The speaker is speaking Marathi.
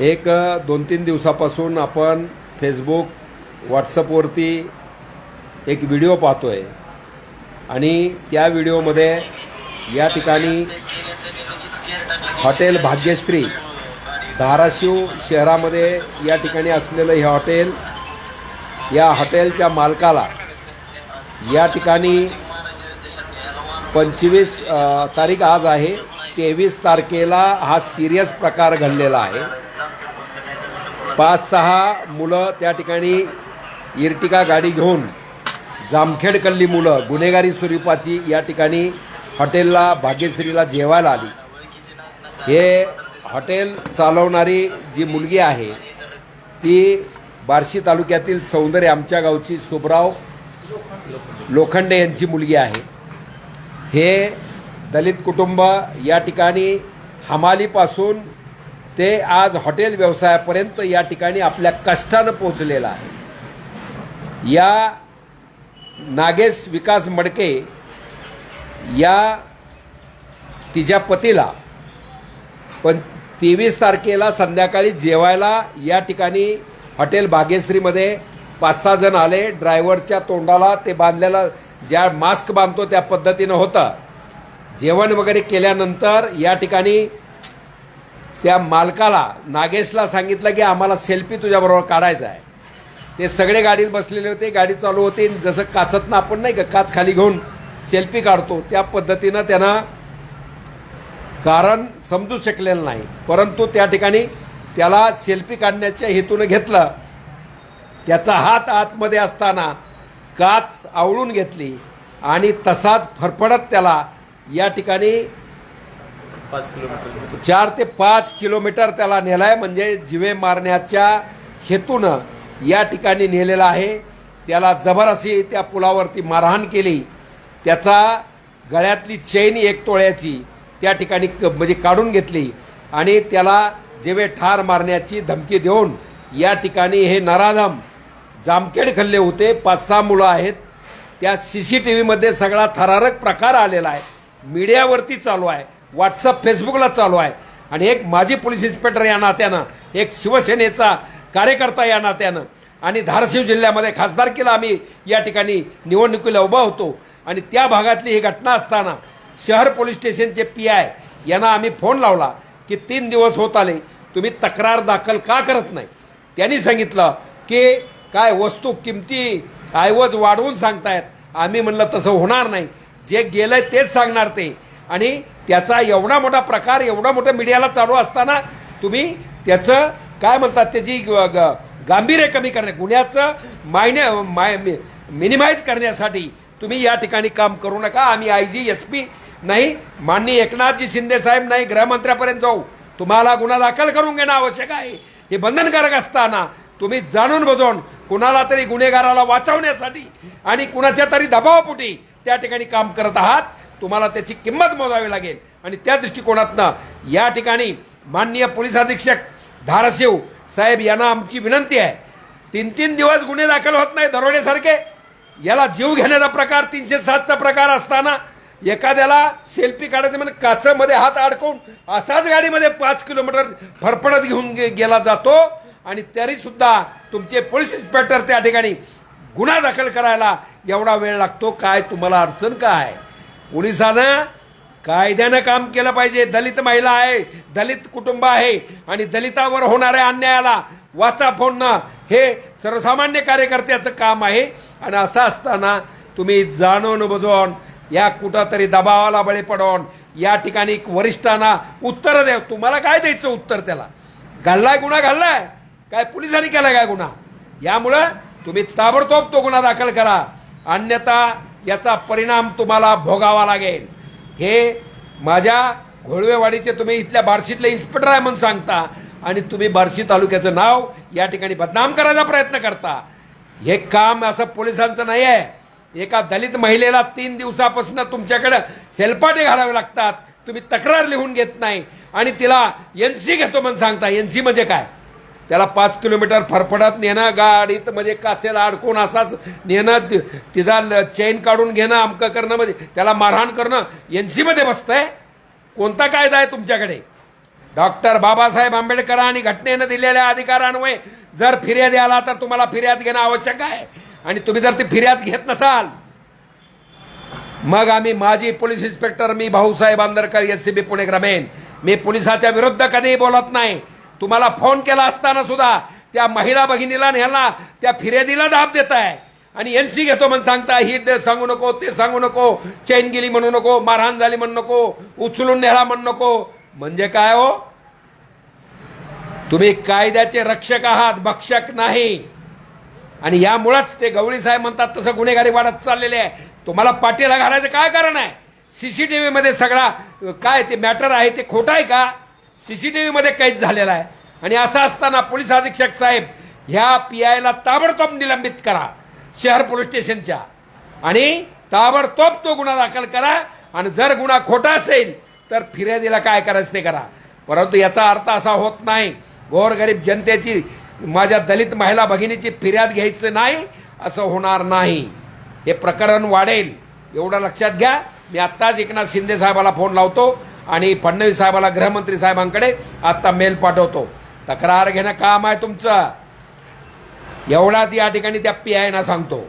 एक दोन तीन दिवसापासून आपण फेसबुक व्हॉट्सअपवरती एक व्हिडिओ पाहतो आहे आणि त्या व्हिडिओमध्ये या ठिकाणी हॉटेल भाग्यश्री धाराशिव शहरामध्ये या ठिकाणी असलेलं हे हॉटेल या हॉटेलच्या मालकाला या ठिकाणी पंचवीस तारीख आज आहे. तेवीस तारखेला हा सिरियस प्रकार घडलेला आहे. पाच सहा मुलं त्या ठिकाणी इर्टिका गाडी घेऊन जामखेड कल्ली मुलं गुन्हेगारी स्वरूपाची या ठिकाणी हॉटेलला भाग्यश्रीला जेवायला आली. हे हॉटेल चालवणारी जी मुलगी आहे ती बार्शी तालुक्यातील सौंदर्य आमच्या गावची सुबराव लोखंडे यांची मुलगी आहे. हे दलित कुटुंब या ठिकाणी हमालीपासून ते आज हॉटेल व्यवसायापर्यंत या ठिकाणी आपल्या कष्टानं पोचलेलं आहे. या नागेश विकास मडके या तिच्या पतीला पण तेवीस तारखेला संध्याकाळी जेवायला या ठिकाणी हॉटेल भाग्यश्रीमध्ये पाच सहा जण आले. ड्रायव्हरच्या तोंडाला ते बांधलेलं ज्या मास्क बांधतो त्या पद्धतीनं होतं. जेवण वगैरे केल्यानंतर या ठिकाणी त्या मालकाला नागेशला सांगितलं की आम्हाला सेल्फी तुझ्याबरोबर काढायचा आहे. ते सगळे गाडीत बसलेले होते गाडी चालू होती आणि जसं काचतनं आपण नाही का काच खाली घेऊन सेल्फी काढतो त्या पद्धतीनं त्यानं कारण समजू शकलेलं नाही. परंतु त्या ठिकाणी त्याला सेल्फी काढण्याच्या हेतूनं घेतलं. त्याचा हात आतमध्ये असताना काच आवळून घेतली आणि तसाच फरफडत त्याला या ठिकाणी पाच किलोमीटर. चार ते पाच किलोमीटर त्याला नेलाय म्हणजे जिवे मारण्याच्या हेतूनं या ठिकाणी नेलेला आहे. त्याला जबर अशी त्या पुलावरती मारहाण केली. त्याचा गळ्यातली चैन एक तोळ्याची त्या ठिकाणी क- म्हणजे काढून घेतली. आणि त्याला जेवे ठार मारण्याची धमकी देऊन या ठिकाणी हे नराधम जामखेड खल्ले होते. पाच सहा मुलं आहेत. त्या सी सी टी व्हीमध्ये सगळा थरारक प्रकार आलेला आहे. मीडियावरती चालू आहे. व्हॉट्सअप फेसबुकला चालू आहे. आणि एक माजी पोलीस इन्स्पेक्टर या नात्यानं एक शिवसेनेचा कार्यकर्ता या नात्यानं आणि धाराशिव जिल्ह्यामध्ये खासदारकीला आम्ही या ठिकाणी निवडणुकीला उभा होतो. आणि त्या भागातली ही घटना असताना शहर पोलीस स्टेशनचे पी आय यांना आम्ही फोन लावला की तीन दिवस होत आले तुम्ही तक्रार दाखल का करत नाही? त्यांनी सांगितलं की काय वस्तू किमती ऐवज वाढवून सांगतायत. आम्ही म्हणलं तसं होणार नाही. जे गेलं तेच सांगणार ते. आणि त्याचा एवढा मोठा प्रकार एवढा मोठा मीडियाला चालू असताना तुम्ही त्याचं काय म्हणतात त्याची ग- ग- गांभीर्य कमी करणे गुन्ह्याचं मायने माय मिनिमाइज करण्यासाठी तुम्ही या ठिकाणी काम करू नका. आम्ही आय जी एस पी नाही माननीय एकनाथजी शिंदे साहेब नाही गृहमंत्र्यापर्यंत जाऊ. तुम्हाला गुन्हा दाखल करून घेणं आवश्यक आहे. हे बंधनकारक असताना तुम्ही जाणून बजून कुणाला तरी गुन्हेगाराला वाचवण्यासाठी आणि कुणाच्या तरी दबावापोटी त्या ठिकाणी काम करत आहात. तुम्हाला त्याची किंमत मोजावी लागेल. आणि त्या दृष्टिकोनातनं या ठिकाणी माननीय पोलीस अधीक्षक धाराशिव साहेब यांना आमची विनंती आहे. तीन तीन दिवस गुन्हे दाखल होत नाही दरोडेसारखे. याला जीव घेण्याचा प्रकार तीनशे सातचा प्रकार असताना एखाद्याला सेल्फी काढायचं म्हणजे काचमध्ये हात अडकवून असाच गाडीमध्ये पाच किलोमीटर फरफडत घेऊन गे- गेला जातो. आणि तरीसुद्धा तुमचे पोलीस इन्स्पेक्टर त्या ठिकाणी गुन्हा दाखल करायला एवढा वेळ लागतो. काय तुम्हाला अडचण काय? पोलिसानं कायद्यानं काम केलं पाहिजे. दलित महिला आहे दलित कुटुंब आहे आणि दलितावर होणाऱ्या अन्यायाला वाचा फोडणं हे सर्वसामान्य कार्यकर्त्याचं काम आहे. आणि असं असताना तुम्ही जाणून बुजवून या कुठंतरी दबावाला बळी पडून या ठिकाणी वरिष्ठांना उत्तर द्या. तुम्हाला काय द्यायचं उत्तर त्याला? घाललाय गुन्हा घाललाय. काय पोलिसांनी केला काय गुन्हा? यामुळं तुम्ही ताबडतोब तो गुन्हा दाखल करा. अन्यथा याचा परिणाम तुम्हाला भोगावा लागेल. हे माझ्या घोळवेवाडीचे तुम्ही इथल्या बार्शीतले इन्स्पेक्टर आहे म्हणून सांगता आणि तुम्ही बार्शी तालुक्याचं नाव या ठिकाणी बदनाम करायचा प्रयत्न करता. हे काम असं पोलिसांचं नाही आहे. एका दलित महिलेला तीन दिवसापासून तुमच्याकडे हेलपाटे घालावे लागतात. तुम्ही तक्रार लिहून घेत नाही. आणि तिला एन सी घेतो म्हणून सांगता. एन सी म्हणजे काय? त्याला पाच किलोमीटर फरफडत नेणं गाडीत म्हणजे काचेला अडकून असाच नेणं ति- तिचा ल- चेन काढून घेणं अमकं करणं म्हणजे त्याला मारहाण करणं एनसी मध्ये बसतंय? कोणता कायदा आहे तुमच्याकडे? डॉक्टर बाबासाहेब आंबेडकर आणि घटनेनं दिलेल्या अधिकारांमुळे जर फिर्याद आला तर तुम्हाला फिर्याद घेणं आवश्यक आहे. आणि तुम्ही जर ती फिर्याद घेत नसाल मग आम्ही माजी पोलीस इन्स्पेक्टर मी Bhausaheb Andarkar S C B Pune ग्रामीण मी पोलिसाच्या विरुद्ध कधीही बोलत नाही. तुम्हाला फोन केला असताना सुद्धा त्या महिला भगिनीला ह्याला त्या फिर्यादीला दाब देत आहे आणि एनसी घेतो म्हणून सांगता ही सांगू नको ते सांगू नको चैन गेली म्हणू नको मारहाण झाली म्हणू नको उचलून नेला म्हणू नको. म्हणजे काय हो? तुम्ही कायद्याचे रक्षक आहात भक्षक नाही. आणि यामुळंच ते गवळी साहेब म्हणतात तसं गुन्हेगारी वाढत चाललेले आहे. तुम्हाला पाठीला घालायचं काय कारण आहे? सीसीटीव्ही मध्ये सगळा काय ते मॅटर आहे ते खोटं आहे का? सीसीटीव्हीमध्ये कैद काहीच आहे. आणि असं असताना पोलीस अधीक्षक साहेब ह्या पी आयला ताबडतोब निलंबित करा शहर पोलीस स्टेशनच्या. आणि ताबडतोब तो गुन्हा दाखल करा आणि जर गुन्हा खोटा असेल तर फिर्यादीला काय करायचं ते करा. परंतु याचा अर्थ असा होत नाही गोरगरीब जनतेची माझ्या दलित महिला भगिनीची फिर्याद घ्यायचं नाही असं होणार नाही. हे प्रकरण वाढेल एवढं लक्षात घ्या. मी आत्ताच एकनाथ शिंदे साहेबाला फोन लावतो. आणि फडणवीस साहेबाला गृहमंत्री साहेबांकडे आत्ता मेल पाठवतो. तक्रार घेणं काम आहे तुमचं. एवढाच या ठिकाणी त्या पी आयना सांगतो.